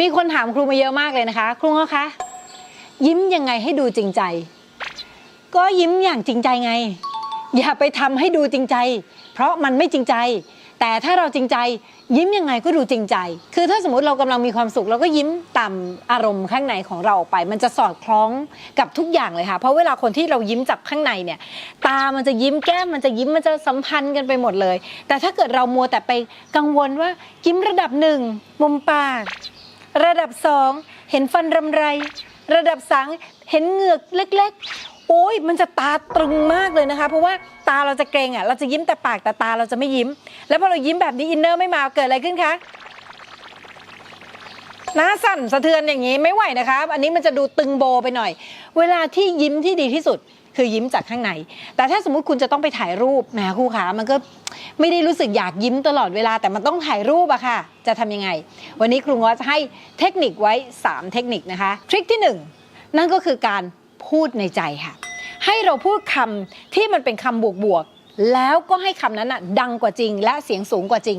มีคนถามครูมาเยอะมากเลยนะคะ ครูเงาะคะยิ้มยังไงให้ดูจริงใจ ก็ยิ้มอย่างจริงใจไง อย่าไปทำให้ดูจริงใจ เพราะมันไม่จริงใจ แต่ถ้าเราจริงใจ ยิ้มยังไงก็ดูจริงใจ คือถ้าสมมติเรากำลังมีความสุขเราก็ยิ้มตามอารมณ์ข้างในของเราออกไป มันจะสอดคล้องกับทุกอย่างเลยค่ะเพราะเวลาคนที่เรายิ้มจากข้างในเนี่ย ตามันจะยิ้มแก้มมันจะยิ้มมันจะสัมพันธ์กันไปหมดเลย แต่ถ้าเกิดเรามัวแต่ไปกังวลว่ายิ้มระดับหนึ่งมุมปาก ระดับสองเห็นฟันรำไร ระดับสามเห็นเหงือกเล็กๆ โอ้ยมันจะตาตรึงมากเลยนะคะ เพราะว่าตาเราจะเกรงอะ เราจะยิ้มแต่ปากแต่ตาเราจะไม่ยิ้ม แล้วพอเรายิ้มแบบนี้อินเนอร์ไม่มาเกิดอะไรขึ้นคะหน้าสั่นสะเทือนอย่างนี้ไม่ไหวนะคะอันนี้มันจะดูตึงโบไปหน่อย เวลาที่ยิ้มที่ดีที่สุด คือยิ้มจากข้างใน แต่ถ้าสมมติคุณจะต้องไปถ่ายรูปแหมครูขามันก็ไม่ได้รู้สึกอยากยิ้มตลอดเวลาแต่มันต้องถ่ายรูปอะค่ะ จะทำยังไง วันนี้ครูง้อจะให้เทคนิคไว้ 3 เทคนิคนะคะ ทริคที่ 1 นั่นก็คือการพูดในใจค่ะ ให้เราพูดคำที่มันเป็นคำบวกๆแล้วก็ให้คำนั้นอะดังกว่าจริง และเสียงสูงกว่าจริง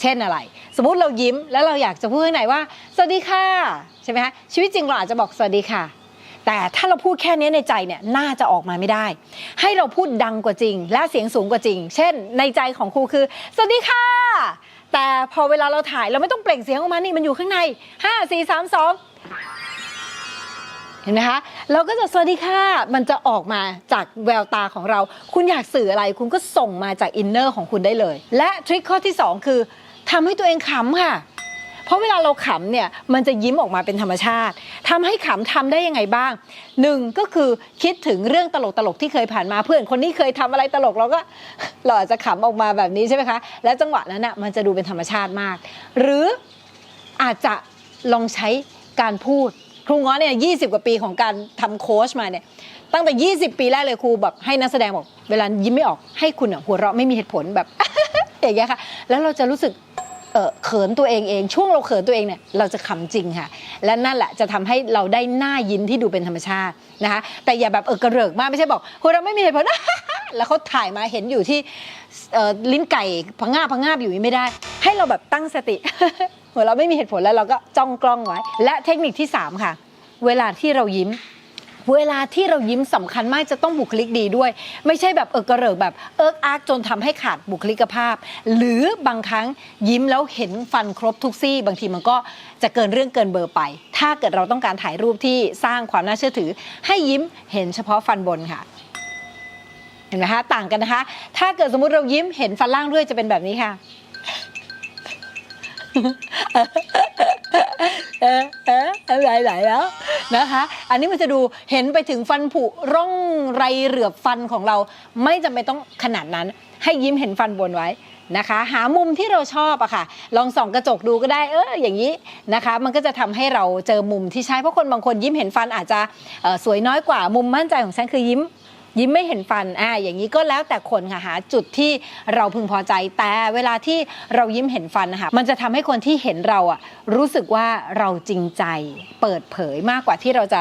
เช่นอะไร สมมติเรายิ้มแล้วเราอยากจะพูดข้างในว่า สวัสดีค่ะใช่ไหมคะชีวิตจริงเราอาจจะบอกสวัสดีค่ะ แต่ถ้าเราพูดแค่นี้ในใจเนี่ยน่าจะออกมาไม่ได้ ให้เราพูดดังกว่าจริง และเสียงสูงกว่าจริง เช่น ในใจของครูคือ สวัสดีค่ะ แต่พอเวลาเราถ่ายเราไม่ต้องเปล่งเสียงออกมานี่มันอยู่ข้างใน 5 4 3 2เห็นไหมคะ เราก็จะสวัสดีค่ะ มันจะออกมาจากแววตาของเรา คุณอยากสื่ออะไร คุณก็ส่งมาจากอินเนอร์ของคุณได้เลย และทริคข้อที่ 2 คือทำให้ตัวเองขำค่ะ เพราะเวลาเราขำเนี่ยมันจะยิ้มออกมาเป็นธรรมชาติทำให้ขำทำได้ยังไงบ้างหนึ่งก็คือคิดถึงเรื่องตลกๆที่เคยผ่านมาเพื่อนคนนี้เคยทำอะไรตลกเราก็เราอาจจะขำออกมาแบบนี้ใช่ไหมคะและจังหวะนั้นน่ะมันจะดูเป็นธรรมชาติมาก หรืออาจจะลองใช้การพูดครูง้อเนี่ยยีกว่าปีของการทำโค้ชมาเนี่ยตั้งแต่ 20 ปีแรกเลยครูแบบให้นักแสดงบอกเวลายิ้มไม่ออกให้คุณหัวเราะไม่มีเหตุผลแบบอย่างเงี้ยค่ะแล้วเราจะรู้สึก เขินตัวเองเอง ช่วงเราเขินตัวเองเนี่ยเราจะขำจริงค่ะ และนั่นแหละจะทำให้เราได้หน้ายิ้มที่ดูเป็นธรรมชาตินะคะ แต่อย่าแบบเออกระเริกมากไม่ใช่บอกหัวเราไม่มีเหตุผลแล้วเขาถ่ายมาเห็นอยู่ที่ลิ้นไก่พังงาบพังงาบอยู่ไม่ได้ ให้เราแบบตั้งสติหัวเราไม่มีเหตุผลแล้วเราก็จ้องกล้องไว้ และเทคนิคที่สามค่ะ เวลาที่เรายิ้ม เวลาที่เรายิ้มสำคัญมากจะต้องบุคลิกดีด้วย ไม่ใช่แบบเออกระเริกแบบเอิกอาร์กจนทำให้ขาดบุคลิกภาพ หรือบางครั้งยิ้มแล้วเห็นฟันครบทุกซี่ บางทีมันก็จะเกินเรื่องเกินเบอร์ไป ถ้าเกิดเราต้องการถ่ายรูปที่สร้างความน่าเชื่อถือ ให้ยิ้มเห็นเฉพาะฟันบนค่ะเห็นไหมคะต่างกันนะคะ ถ้าเกิดสมมุติเรายิ้มเห็นฟันล่างด้วยจะเป็นแบบนี้ค่ะ เออเอออะไรไหลแล้วนะคะ อันนี้มันจะดูเห็นไปถึงฟันผุร่องไรเหลือบฟันของเรา ไม่จำเป็นต้องขนาดนั้น ให้ยิ้มเห็นฟันบนไว้นะคะ หามุมที่เราชอบอะค่ะ ลองส่องกระจกดูก็ได้ เอออย่างนี้นะคะ มันก็จะทำให้เราเจอมุมที่ใช่เพราะคนบางคนยิ้มเห็นฟันอาจจะสวยน้อยกว่ามุมมั่นใจของฉันคือยิ้ม ยิ้มไม่เห็นฟันอ่าอย่างนี้ก็แล้วแต่คนค่ะหาจุดที่เราพึงพอใจ แต่เวลาที่เรายิ้มเห็นฟันนะคะมันจะทำให้คนที่เห็นเราอะรู้สึกว่าเราจริงใจเปิดเผยมากกว่าที่เราจะ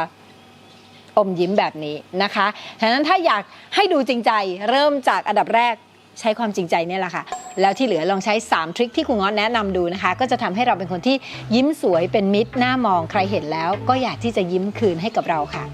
อมยิ้มแบบนี้นะคะฉะนั้นถ้าอยากให้ดูจริงใจเริ่มจากอันดับแรกใช้ความจริงใจเนี่ยแหละค่ะ แล้วที่เหลือลองใช้ 3 ทริคที่ครูง้อแนะนำดูนะคะ ก็จะทำให้เราเป็นคนที่ยิ้มสวยเป็นมิตรหน้ามองใครเห็นแล้ว ก็อยากที่จะยิ้มคืนให้กับเราค่ะ